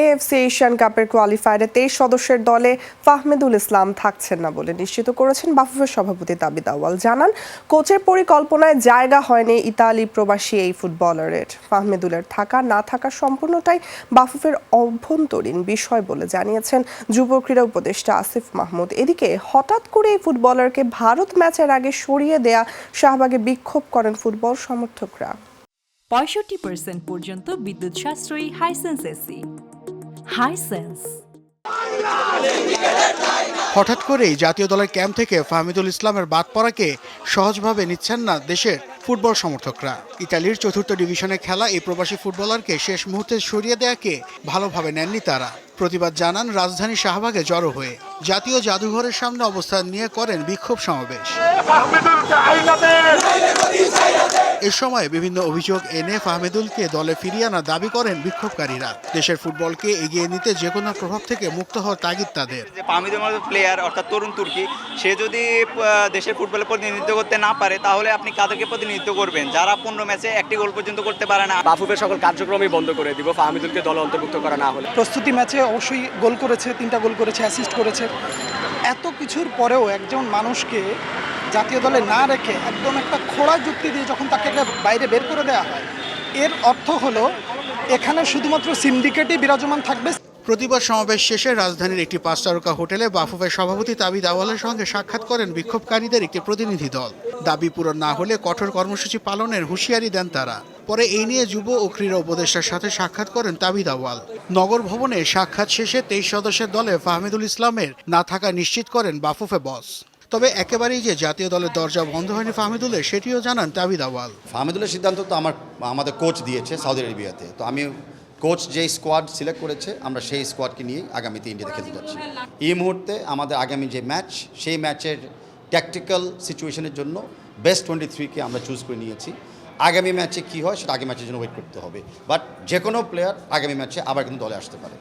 AFC Asian কাপের কোয়ালিফায়ারে তেইশ সদস্যের দলে ফাহমেদুল ইসলাম থাকছেন না বলে নিশ্চিত করেছেন বাফুফের সভাপতি দাবিদ আওয়াল জানান, কোচের পরিকল্পনায় জায়গা হয়নি ইতালি প্রবাসী এই ফুটবলারের। ফাহমেদুলের থাকা, না থাকা সম্পূর্ণটাই বাফুফের অভ্যন্তরীণ বিষয় বলে জানিয়েছেন যুব ক্রীড়া উপদেষ্টা আসিফ মাহমুদ। এদিকে হঠাৎ করে এই ফুটবলারকে ভারত ম্যাচের আগে সরিয়ে দেয়া শাহবাগে বিক্ষোভ করেন ফুটবল সমর্থকরা। পঁয়ষট্টি পার্সেন্ট পর্যন্ত বিদ্যুৎ সাশ্রয়ী হাইসেন্স এসি হাইসেন্স হঠাৎ করেই জাতীয় দলের ক্যাম্প থেকে ফাহমিদুল ইসলামের বাদ পড়াকে সহজভাবে নিচ্ছেন না দেশের ফুটবল সমর্থকরা। ইতালির চতুর্থ ডিভিশনে খেলা এই প্রবাসী ফুটবলারকে শেষ মুহূর্তে সরিয়ে দেয়াকে ভালোভাবে নেননি তারা। প্রতিবাদ জানান রাজধানী শাহবাগে জড়ো হয়ে। জাতীয় জাদুঘরের সামনে অবস্থান নিয়ে করেন বিক্ষোভ সমাবেশ। এ সময় বিভিন্ন অভিযোগ এনে ফাহমেদুলকে দলে ফিরিয়ে আনার দাবি করেন বিক্ষোভকারীরা। দেশের ফুটবলকে এগিয়ে নিতে যে কোনো প্রভাব থেকে মুক্ত হওয়ার তাগিদ তাদের। মতো প্লেয়ার অর্থাৎ তরুণ তুর্কি সে যদি দেশের ফুটবলে প্রতিনিধিত্ব করতে না পারে তাহলে আপনি কাদেরকে প্রতিনিধিত্ব করবেন? যারা পনেরো ম্যাচে একটি গোল পর্যন্ত করতে পারে না। বাফুফের সকল কার্যক্রমই বন্ধ করে দিব ফাহমিদুলকে দল অন্তর্ভুক্ত করা না হলে। প্রস্তুতি ম্যাচে অবশ্যই গোল করেছে তিনটা গোল করেছে অ্যাসিস্ট করেছে। এত কিছুর পরেও একজন মানুষকে জাতীয় দলে না রেখে একদম একটা খোড়া যুক্তি দিয়ে যখন তাকে বাইরে বের করে দেওয়া হয়, এর অর্থ হলো এখানে শুধুমাত্র সিন্ডিকেটই বিরাজমান থাকবে। প্রতিবাদ সমাবেশ শেষে রাজধানীর একটি পাঁচ তারকা হোটেলে বাফুফের সভাপতি তাবিদ আওয়ালের সঙ্গে সাক্ষাৎ করেন বিক্ষোভকারীদের একটি প্রতিনিধি দল। দাবি পূরণ না হলে কঠোর কর্মসূচি পালনের হুঁশিয়ারি দেন তারা। পরে এই নিয়ে যুব ও ক্রীড়া উপদেষ্টার সাথে সাক্ষাৎ করেন তাবিদ আওয়াল। নগর ভবনে সাক্ষাৎ শেষে তেইশ সদস্যের দলে ফাহমিদুল ইসলামের না থাকা নিশ্চিত করেন বাফুফে বস। তবে একেবারেই যে জাতীয় দলের দরজা বন্ধ হয়নি ফাহমিদুলের, সেটিও জানান তাবিদ আওয়াল ফাহমিদুলের সিদ্ধান্ত তো আমার, আমাদের কোচ দিয়েছে সৌদি আরবিয়াতে তো আমি কোচ যে স্কোয়াড সিলেক্ট করেছে, আমরা সেই স্কোয়াডকে নিয়ে আগামীতে ইন্ডিয়াতে খেলতে যাচ্ছি। এই মুহূর্তে আমাদের আগামী যে ম্যাচ সেই ম্যাচের ট্যাকটিক্যাল সিচুয়েশনের জন্য বেস্ট টোয়েন্টি থ্রিকে আমরা চুজ করে নিয়েছি। আগামী ম্যাচে কী হয়, সেটা আগামী ম্যাচের জন্য ওয়েট করতে হবে। বাট যে কোনো প্লেয়ার আগামী ম্যাচে আবার কিন্তু দলে আসতে পারে।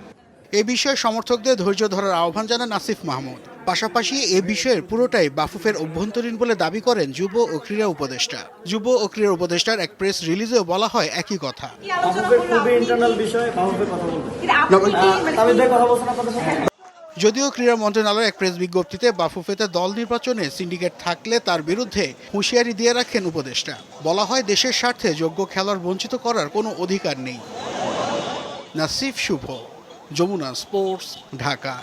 এ বিষয়ে সমর্থকদের ধৈর্য ধরার আহ্বান জানান আসিফ মাহমুদ। পাশাপাশি এ বিষয়ের পুরোটাই বাফুফের অভ্যন্তরীণ বলে দাবি করেন যুব ও ক্রীড়া উপদেষ্টা। যুব ও ক্রীড়া উপদেষ্টার এক প্রেস রিলিজেও বলা হয় একই কথা। যদিও ক্রীড়া মন্ত্রণালয় এক প্রেস বিজ্ঞপ্তিতে বাফুফেতে দল নির্বাচনে সিন্ডিকেট থাকলে তার বিরুদ্ধে হুঁশিয়ারি দিয়ে রাখেন উপদেষ্টা। বলা হয় দেশের স্বার্থে যোগ্য খেলোয়াড় বঞ্চিত করার কোনো অধিকার নেই। নাসিফ শুভ। যমুনা স্পোর্টস ঢাকা।